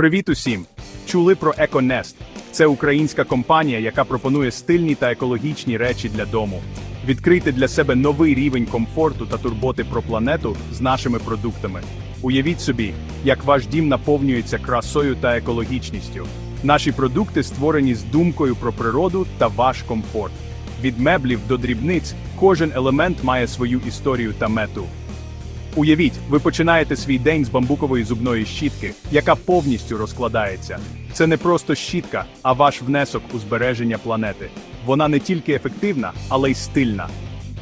Привіт усім! Чули про EcoNest? Це українська компанія, яка пропонує стильні та екологічні речі для дому. Відкрийте для себе новий рівень комфорту та турботи про планету з нашими продуктами. Уявіть собі, як ваш дім наповнюється красою та екологічністю. Наші продукти створені з думкою про природу та ваш комфорт. Від меблів до дрібниць кожен елемент має свою історію та мету. Уявіть, ви починаєте свій день з бамбукової зубної щітки, яка повністю розкладається. Це не просто щітка, а ваш внесок у збереження планети. Вона не тільки ефективна, але й стильна.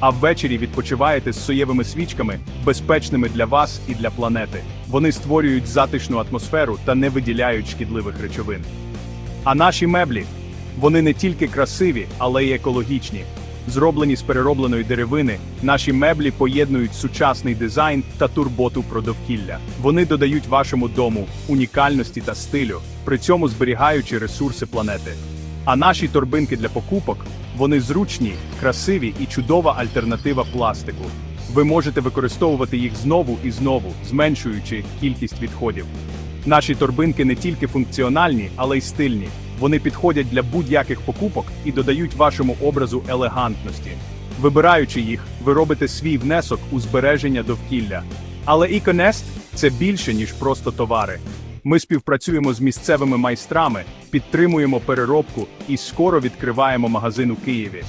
А ввечері відпочиваєте з соєвими свічками, безпечними для вас і для планети. Вони створюють затишну атмосферу та не виділяють шкідливих речовин. А наші меблі вони не тільки красиві, але й екологічні. Зроблені з переробленої деревини, наші меблі поєднують сучасний дизайн та турботу про довкілля. Вони додають вашому дому унікальності та стилю, при цьому зберігаючи ресурси планети. А наші торбинки для покупок вони зручні, красиві і чудова альтернатива пластику. Ви можете використовувати їх знову і знову, зменшуючи кількість відходів. Наші торбинки не тільки функціональні, але й стильні. Вони підходять для будь-яких покупок і додають вашому образу елегантності. Вибираючи їх, ви робите свій внесок у збереження довкілля. Але EcoNest – це більше, ніж просто товари. Ми співпрацюємо з місцевими майстрами, підтримуємо переробку і скоро відкриваємо магазин у Києві.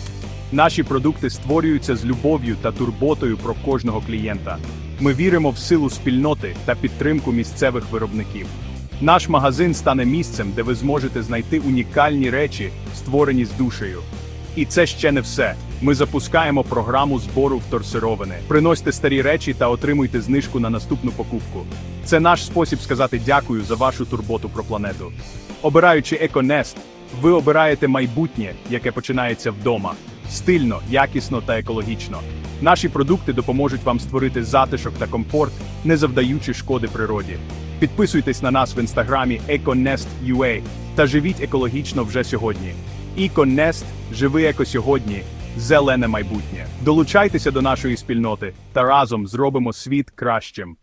Наші продукти створюються з любов'ю та турботою про кожного клієнта. Ми віримо в силу спільноти та підтримку місцевих виробників. Наш магазин стане місцем, де ви зможете знайти унікальні речі, створені з душею. І це ще не все. Ми запускаємо програму збору вторсировини. Приносьте старі речі та отримуйте знижку на наступну покупку. Це наш спосіб сказати дякую за вашу турботу про планету. Обираючи EcoNest, ви обираєте майбутнє, яке починається вдома. Стильно, якісно та екологічно. Наші продукти допоможуть вам створити затишок та комфорт, не завдаючи шкоди природі. Підписуйтесь на нас в інстаграмі EcoNest.ua та живіть екологічно вже сьогодні. EcoNest – живи еко сьогодні, зелене майбутнє. Долучайтеся до нашої спільноти та разом зробимо світ кращим.